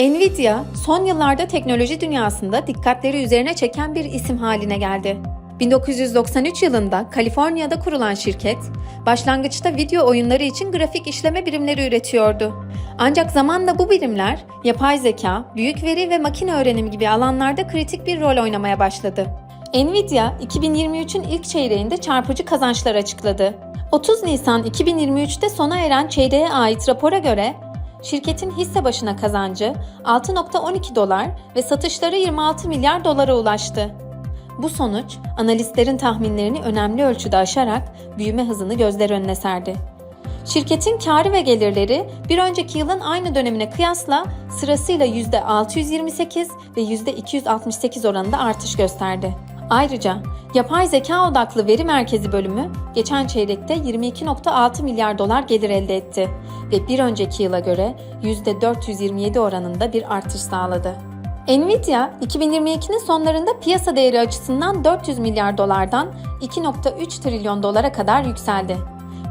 Nvidia, son yıllarda teknoloji dünyasında dikkatleri üzerine çeken bir isim haline geldi. 1993 yılında Kaliforniya'da kurulan şirket, başlangıçta video oyunları için grafik işleme birimleri üretiyordu. Ancak zamanla bu birimler, yapay zeka, büyük veri ve makine öğrenimi gibi alanlarda kritik bir rol oynamaya başladı. Nvidia, 2023'ün ilk çeyreğinde çarpıcı kazançlar açıkladı. 30 Nisan 2023'te sona eren çeyreğe ait rapora göre Şirketin hisse başına kazancı 6.12 dolar ve satışları 26 milyar dolara ulaştı. Bu sonuç analistlerin tahminlerini önemli ölçüde aşarak büyüme hızını gözler önüne serdi. Şirketin karı ve gelirleri bir önceki yılın aynı dönemine kıyasla sırasıyla %628 ve %268 oranında artış gösterdi. Ayrıca yapay zeka odaklı veri merkezi bölümü geçen çeyrekte 22.6 milyar dolar gelir elde etti ve bir önceki yıla göre %427 oranında bir artış sağladı. Nvidia 2022'nin sonlarında piyasa değeri açısından 400 milyar dolardan 2.3 trilyon dolara kadar yükseldi.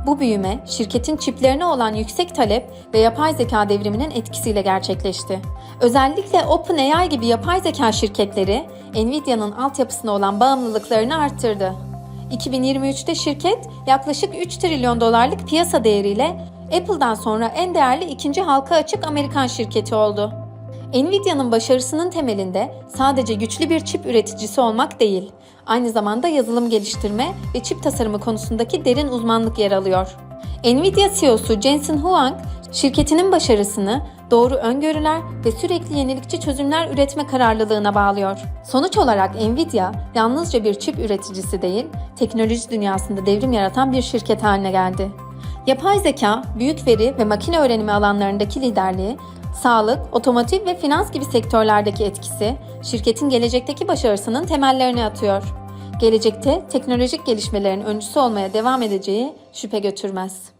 Bu büyüme şirketin çiplerine olan yüksek talep ve yapay zeka devriminin etkisiyle gerçekleşti. Özellikle OpenAI gibi yapay zeka şirketleri Nvidia'nın altyapısına olan bağımlılıklarını arttırdı. 2023'te şirket yaklaşık 3 trilyon dolarlık piyasa değeriyle Apple'dan sonra en değerli ikinci halka açık Amerikan şirketi oldu. Nvidia'nın başarısının temelinde sadece güçlü bir çip üreticisi olmak değil, aynı zamanda yazılım geliştirme ve çip tasarımı konusundaki derin uzmanlık yer alıyor. Nvidia CEO'su Jensen Huang, şirketinin başarısını doğru öngörüler ve sürekli yenilikçi çözümler üretme kararlılığına bağlıyor. Sonuç olarak Nvidia yalnızca bir çip üreticisi değil, teknoloji dünyasında devrim yaratan bir şirket haline geldi. Yapay zeka, büyük veri ve makine öğrenimi alanlarındaki liderliği, sağlık, otomotiv ve finans gibi sektörlerdeki etkisi, şirketin gelecekteki başarısının temellerini atıyor. Gelecekte teknolojik gelişmelerin öncüsü olmaya devam edeceği şüphe götürmez.